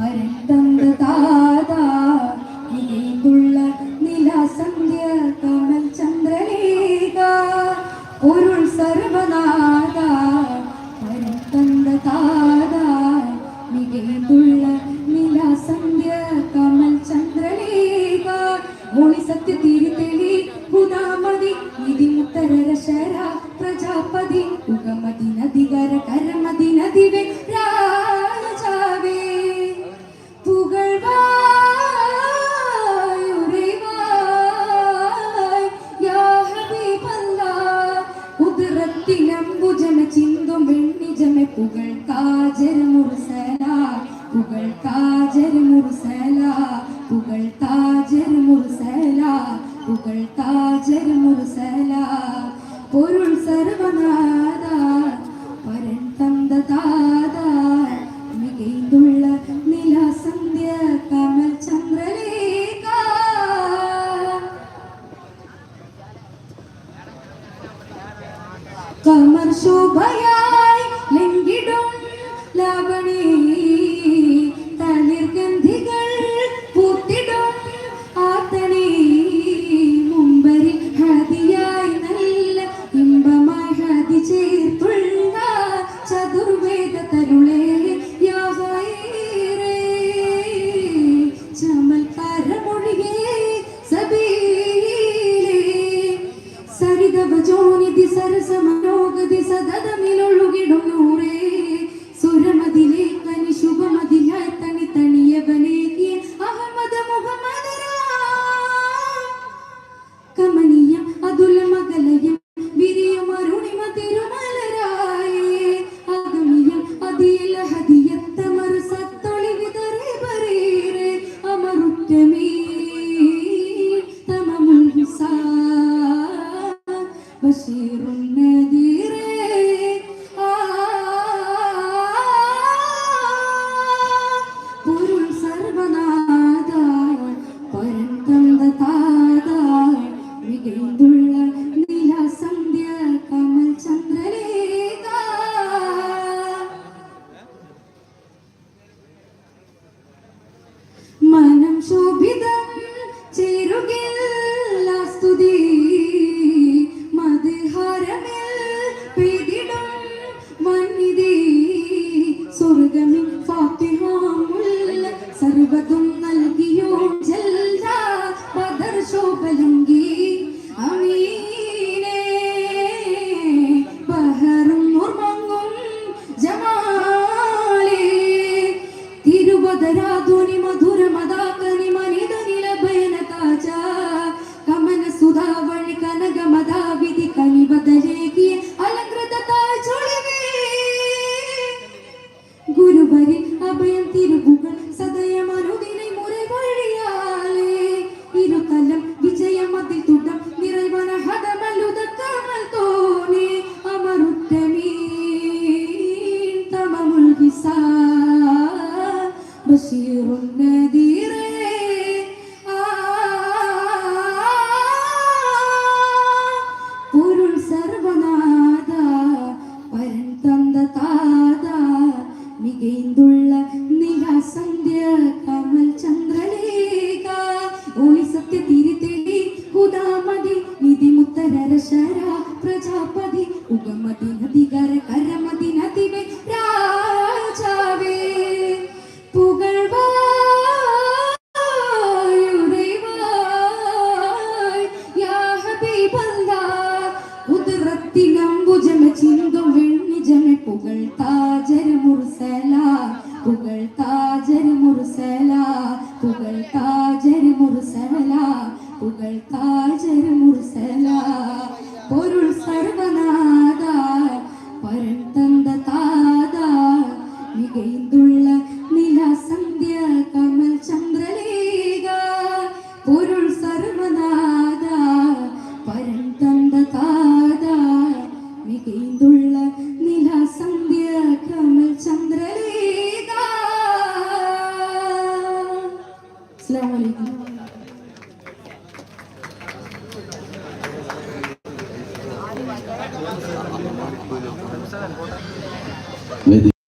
പരന്തന്ത താതാ നിലയിലുള്ള നിലാസന്ധ്യ കമൽ ചന്ദ്രലേഖ പൊരുൾ സർവനാഥ പരന്തന്ത താതാ മികൈന്തുള്ള നിലാസന്ധ്യ കമൽ ചന്ദ്രലേഖ ഒളി സത്യ തിരുതെളി ഗുണാമതി നിധി മുത്തരശര പുകൾ കാജര മുർസല പുകൾ കാജര മുർസല പുകൾ താജർ മുർസല പുകൾ താജർ മുർസല പൊരുൾ സർവനാഥ പരൻ തந்த താതാ മികൈന്തുള്ള നിലാസന്ധ്യ കമൽ ചന്ദ്രലേഖ. കമർ ശോഭയായി to me. sagrado ബഷീറുൻ نذير പൊരുൾ സർവനാഥ പരൻ തந்த താത മികൈന്തുള്ള നിലാസന്ധ്യ കമൽ ചന്ദ്രലേഖ. ഒളി സത്യ തിരിതെളി ഹുദാമതി മുത്തരശര പ്രജാപതി ഉഗമതി നദികര കരമതി. പുകൾ താജര മുർസല പുകൾ താജര മുർസല പുകൾ താജര മുർസല. പൊരുൾ സർവനാഥ Medine